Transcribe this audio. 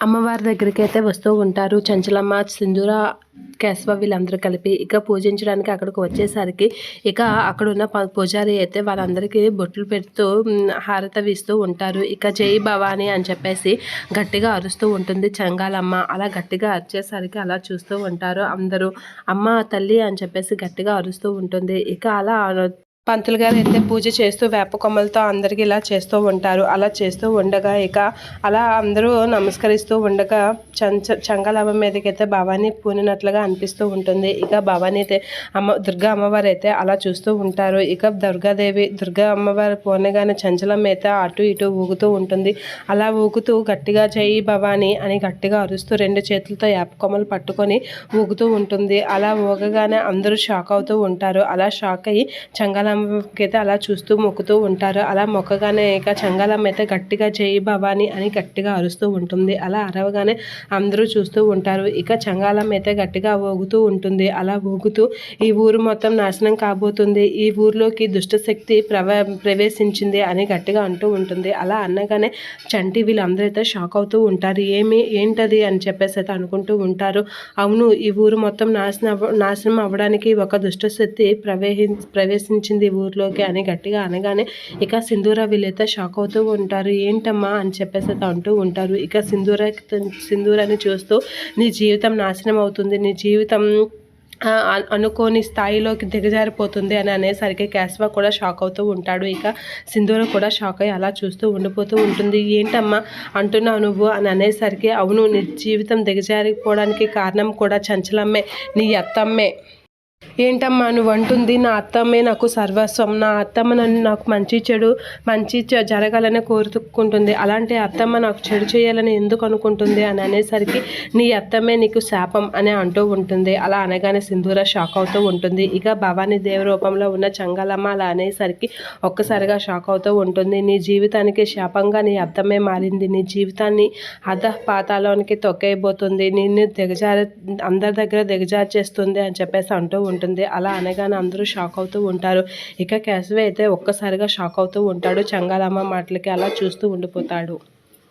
అమ్మవారి దగ్గరికి అయితే వస్తూ ఉంటారు. చంచలమ్మ సింధూర కేశవ వీళ్ళందరూ కలిపి ఇక పూజించడానికి అక్కడికి వచ్చేసరికి ఇక అక్కడ ఉన్న పూజారి అయితే వాళ్ళందరికీ బొట్లు పెడుతూ హారత వీస్తూ ఉంటారు. ఇక జై భవాని అని చెప్పేసి గట్టిగా అరుస్తూ ఉంటుంది చంగాలమ్మ. అలా గట్టిగా అరిచేసరికి అలా చూస్తూ ఉంటారు. అందరూ అమ్మ తల్లి అని చెప్పేసి గట్టిగా అరుస్తూ ఉంటుంది. ఇక అలా పంతులు గారు అయితే పూజ చేస్తూ వేప కొమ్మలతో అందరికీ ఇలా చేస్తూ ఉంటారు. అలా చేస్తూ ఉండగా ఇక అలా అందరూ నమస్కరిస్తూ ఉండగా చంచ చంగలమ్మ మీదకైతే భవానీ పూనినట్లుగా అనిపిస్తూ ఉంటుంది. ఇక భవానీ అయితే అమ్మ దుర్గా అమ్మవారు అయితే అలా చూస్తూ ఉంటారు. ఇక దుర్గాదేవి దుర్గా అమ్మవారు పూనగానే చంచలమ్మ అయితే అటు ఇటు ఊగుతూ ఉంటుంది. అలా ఊగుతూ గట్టిగా చేయి భవానీ అని గట్టిగా అరుస్తూ రెండు చేతులతో వేప కొమ్మలు పట్టుకొని ఊగుతూ ఉంటుంది. అలా ఊగగానే అందరూ షాక్ అవుతూ ఉంటారు. అలా షాక్ అయ్యి చంగాలమ్మకి అయితే అలా చూస్తూ మొక్కుతూ ఉంటారు. అలా మొక్కగానే ఇక చంగాలమ్మ అయితే గట్టిగా చేయి భవాని అని గట్టిగా అరుస్తూ ఉంటుంది. అలా అరవగానే అందరూ చూస్తూ ఉంటారు. ఇక చంగాలమ్మ అయితే గట్టిగా ఊగుతూ ఉంటుంది. అలా ఊగుతూ ఈ ఊరు మొత్తం నాశనం కాబోతుంది. ఈ ఊర్లోకి దుష్టశక్తి ప్రవ ప్రవేశించింది అని గట్టిగా అంటూ ఉంటుంది. అలా అనగానే చంటి వీళ్ళందరూ అయితే షాక్ అవుతూ ఉంటారు. ఏమి ఏంటది? అని చెప్పేసి అయితే అనుకుంటూ ఉంటారు. అవును ఈ ఊరు మొత్తం నాశనం నాశనం అవ్వడానికి ఒక దుష్టశక్తి ప్రవేశి ప్రవేశించింది వచ్చింది ఊర్లోకి అని గట్టిగా అనగానే ఇక సింధూర వీళ్ళైతే షాక్ అవుతూ ఉంటారు ఏంటమ్మా? అని చెప్పేసి అయితే అంటూ ఉంటారు. ఇక సింధూర సింధూరాన్ని చూస్తూ నీ జీవితం నాశనం అవుతుంది నీ జీవితం అనుకోని స్థాయిలోకి దిగజారిపోతుంది అని అనేసరికి కేశవ కూడా షాక్ అవుతూ ఉంటాడు. ఇక సింధూర కూడా షాక్ అయ్యి అలా చూస్తూ ఉండిపోతూ ఉంటుంది. ఏంటమ్మా అంటున్నావు నువ్వు? అని అనేసరికి అవును నీ జీవితం దిగజారిపోవడానికి కారణం కూడా చంచలమ్మే నీ అత్తమ్మే. ఏంటమ్మా నువ్వు అంటుంది నా అత్తమ్మే నాకు సర్వస్వం నా అత్తమ్మ నన్ను నాకు మంచి చెడు మంచి చె- జరగాలని కోరుకుంటుంది. అలాంటి అత్తమ్మ నాకు చెడు చేయాలని ఎందుకు అనుకుంటుంది అని అనేసరికి నీ అత్తమ్మే నీకు శాపం అని అంటూ ఉంటుంది. అలా అనగానే సింధూర షాక్ అవుతూ ఉంటుంది. ఇక భవానీ దేవ రూపంలో ఉన్న చంగలమ్మ అలా అనేసరికి ఒక్కసారిగా షాక్ అవుతూ ఉంటుంది. నీ జీవితానికి శాపంగా నీ అత్తమ్మే మారింది. నీ జీవితాన్ని అధ పాతాలోనికి తొక్కైపోతుంది నిన్ను దిగజార అందరి దగ్గర దిగజారు చేస్తుంది అని చెప్పేసి అంటూ ఉంటుంది. అలా అనగానే అందరూ షాక్ అవుతూ ఉంటారు. ఇక కేశవ అయితే ఒక్కసారిగా షాక్ అవుతూ ఉంటాడు. చంగాలమ్మ మాటలకి అలా చూస్తూ ఉండిపోతాడు.